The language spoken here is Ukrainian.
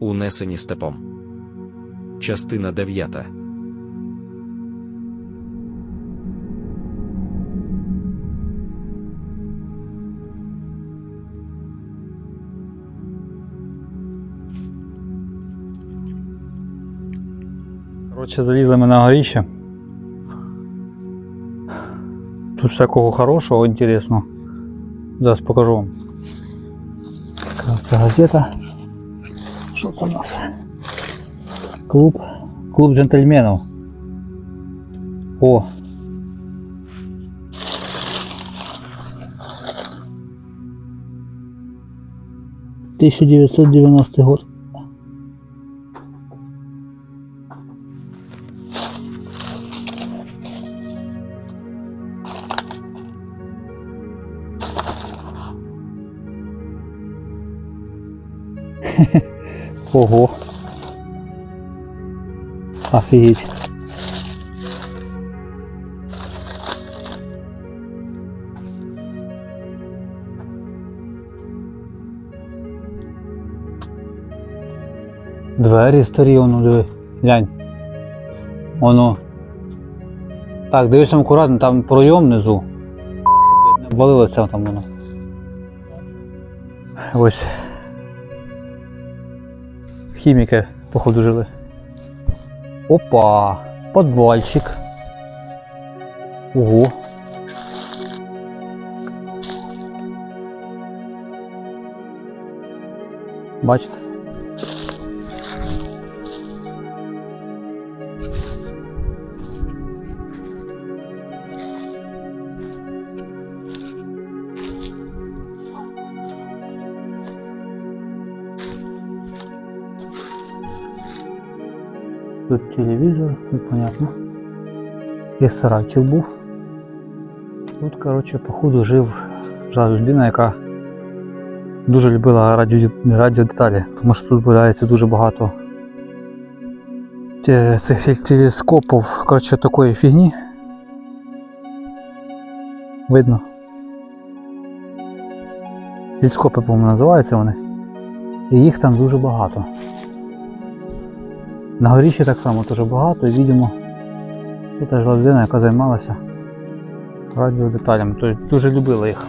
Унесені степом. Частина 9. Коротше, залізли ми на горіще. Тут всякого хорошого, інтересного. Зараз покажу вам. Це газета. Пошел поднялся. Клуб. Клуб джентльменов. О. Тысяча девятьсот девяностый год. Ого. Офигеть. Двері старі, воно диви. Глянь. Воно. Так, дивися акуратно, там пройом внизу. Щоб не обвалилося там воно. Ось. Хіміки, походу, жили. Опа! Подвальчик. Ого. Бачите? Тут телевізор, тут понятно. Є сарайчик був. Тут, коротше, походу жив людина, яка дуже любила радіо, радіодеталі, тому що тут виявляється дуже багато цих телескопів, коротше, такої фігні. Видно. Телескопи, по-моєму, називаються вони. І їх там дуже багато. На горіші так само дуже багато і відомо. Тут теж людина, яка займалася радіодеталями, тобто дуже любила їх.